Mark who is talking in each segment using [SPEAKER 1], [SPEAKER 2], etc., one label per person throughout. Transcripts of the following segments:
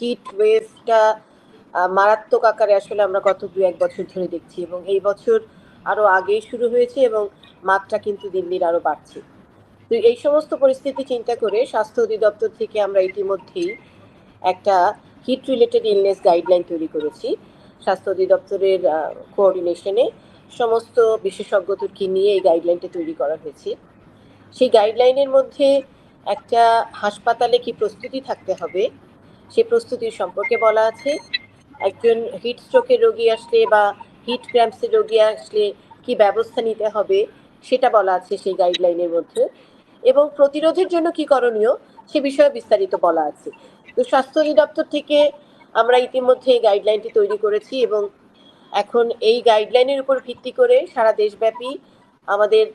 [SPEAKER 1] Hit ওয়েভটা মারাত্মক আকারে আসলে আমরা গত দু এক বছর ধরে দেখছি এবং এই বছর আরও আগেই শুরু হয়েছে এবং মাত্রা কিন্তু দিল্লির আরও বাড়ছে। তো এই সমস্ত পরিস্থিতি চিন্তা করে স্বাস্থ্য অধিদপ্তর থেকে আমরা ইতিমধ্যেই একটা হিট রিলেটেড ইলনেস গাইডলাইন তৈরি করেছি। স্বাস্থ্য অধিদপ্তরের কোঅর্ডিনেশনে সমস্ত বিশেষজ্ঞদেরকে নিয়ে এই গাইডলাইনটা তৈরি করা হয়েছে। সেই গাইডলাইনের মধ্যে একটা হাসপাতালে কি প্রস্তুতি থাকতে হবে সে প্রস্তুতির সম্পর্কে বলা আছে। একজন হিট স্ট্রোকের রোগী আসলে বা হিট ক্র্যাম্পসের রোগী আসলে কি ব্যবস্থা নিতে হবে সেটা বলা আছে সেই গাইডলাইনের মধ্যে। এবং প্রতিরোধের জন্য কি করণীয় সে বিষয়ে বিস্তারিত বলা আছে। তো স্বাস্থ্য অধিদপ্তর থেকে আমরা ইতিমধ্যে এই গাইডলাইনটি তৈরি করেছি এবং এখন এই গাইডলাইনের উপর ভিত্তি করে সারা দেশব্যাপী আমাদের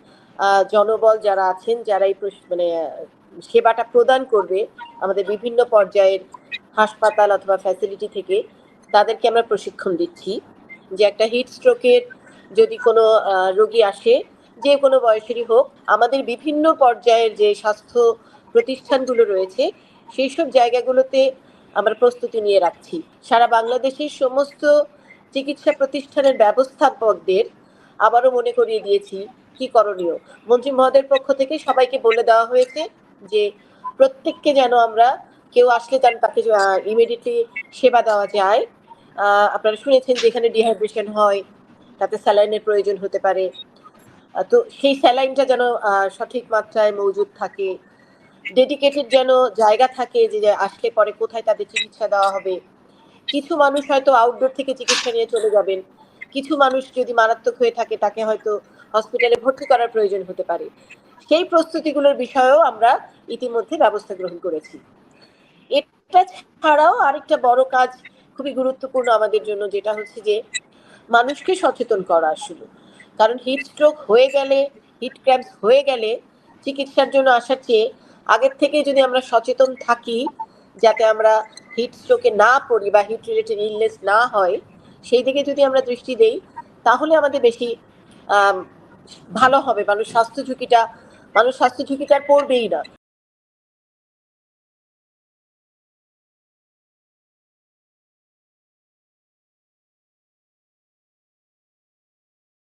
[SPEAKER 1] জনবল যারা আছেন, যারা এই মানে সেবাটা প্রদান করবে, আমাদের বিভিন্ন পর্যায়ের হাসপাতাল অথবা ফ্যাসিলিটি থেকে তাদেরকে আমরা প্রশিক্ষণ দিচ্ছি যে একটা হিট স্ট্রোকের যদি কোনো রোগী আসে, যে কোনো বয়সেরই হোক, আমাদের বিভিন্ন পর্যায়ের যে স্বাস্থ্য প্রতিষ্ঠানগুলো রয়েছে সেই সব জায়গাগুলোতে আমরা প্রস্তুতি নিয়ে রাখছি। সারা বাংলাদেশের সমস্ত চিকিৎসা প্রতিষ্ঠানের ব্যবস্থাপকদের আবারও মনে করিয়ে দিয়েছি, কি করণীয়? মন্ত্রী মহোদয়ের পক্ষ থেকে সবাইকে বলে দেওয়া হয়েছে যে প্রত্যেককে যেন আমরা কেউ আসলে যেন তাকে ইমিডিয়েটলি সেবা দেওয়া যায়। আপনারা শুনেছেন যে এখানে ডিহাইড্রেশন হয়, তাতে স্যালাইনের প্রয়োজন হতে পারে। তো সেই স্যালাইনটা যেন সঠিক মাত্রায় মজুদ থাকে। ডেডিকেটেড যেন জায়গা থাকে যে আসলে পরে কোথায় তাদের চিকিৎসা দেওয়া হবে। কিছু মানুষ হয়তো আউটডোর থেকে চিকিৎসা নিয়ে চলে যাবেন। কিছু মানুষ যদি মারাত্মক হয়ে থাকে, তাকে হয়তো হসপিটালে ভর্তি করার প্রয়োজন হতে পারে। সেই প্রস্তুতিগুলোর বিষয়েও আমরা ইতিমধ্যে ব্যবস্থা গ্রহণ করেছি। এটা ছাড়াও আরেকটা বড় কাজ খুবই গুরুত্বপূর্ণ আমাদের জন্য যেটা হচ্ছে যে মানুষকে সচেতন করা আসলে কারণ হিট স্ট্রোক হয়ে গেলে হিট ক্র্যাম্পস হয়ে গেলে চিকিৎসার জন্য আসার চেয়ে আগের থেকে যদি আমরা সচেতন থাকি, যাতে আমরা হিট স্ট্রোকে না পড়ি বা হিট রিলেটেড ইলনেস না হয়, সেই দিকে যদি আমরা দৃষ্টি দেই, তাহলে আমাদের বেশি ভালো হবে। মানুষ স্বাস্থ্য ঝুঁকিটা, মানুষ স্বাস্থ্য ঝুঁকিটা পড়বেই না।